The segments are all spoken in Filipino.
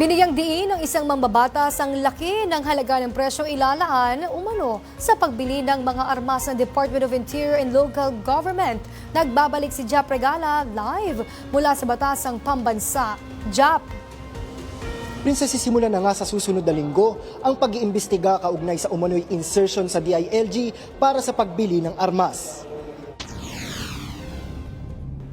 Binigyang diin ng isang mambabatas ang laki ng halaga ng presyong ilalaan umano sa pagbili ng mga armas ng Department of Interior and Local Government. Nagbabalik si Jap Regala live mula sa Batasang Pambansa. Jap, Princess, sisimula na nga sa susunod na linggo ang pag-iimbestiga kaugnay sa umano'y insertion sa DILG para sa pagbili ng armas.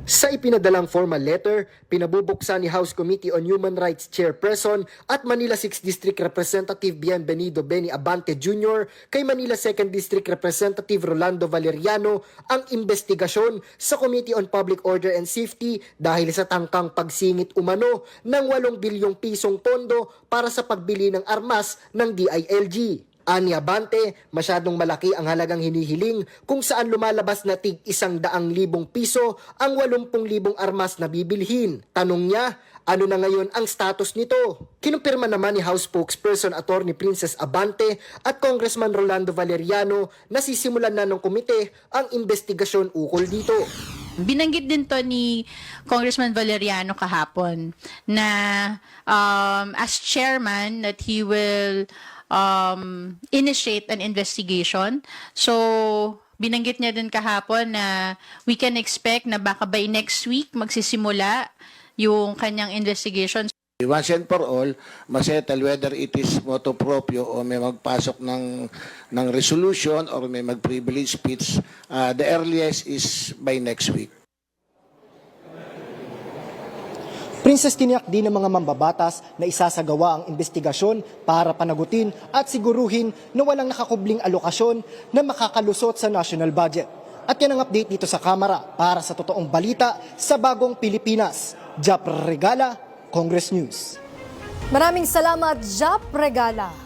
Sa ipinadalang formal letter, pinabubuksan ni House Committee on Human Rights Chairperson at Manila 6th District Representative Bienvenido Benny Abante Jr. kay Manila 2nd District Representative Rolando Valeriano ang investigasyon sa Committee on Public Order and Safety dahil sa tangkang pagsingit umano ng 8 bilyong pisong pondo para sa pagbili ng armas ng DILG. Ani Abante, masyadong malaki ang halagang hinihiling kung saan lumalabas na tig isang daang libong piso ang walumpung libong armas na bibilhin. Tanong niya, ano na ngayon ang status nito? Kinumpirma naman ni House Spokesperson Attorney Princess Abante at Congressman Rolando Valeriano na sisimulan na ng komite ang investigasyon ukol dito. Binanggit din to ni Congressman Valeriano kahapon na um, as chairman that he will um, initiate an investigation. So, binanggit niya din kahapon na we can expect na baka by next week magsisimula yung kanyang investigation. Once and for all, masettle whether it is motu proprio o may magpasok ng, ng resolution or may mag-privilege speech, uh, the earliest is by next week. Princess tiniyak din ng mga mambabatas na isasagawa ang investigasyon para panagutin at siguruhin na walang nakakubling alokasyon na makakalusot sa national budget. At yan ang update dito sa Kamara para sa totoong balita sa bagong Pilipinas. Jap Regala, Congress News. maraming salamat Jap Regala.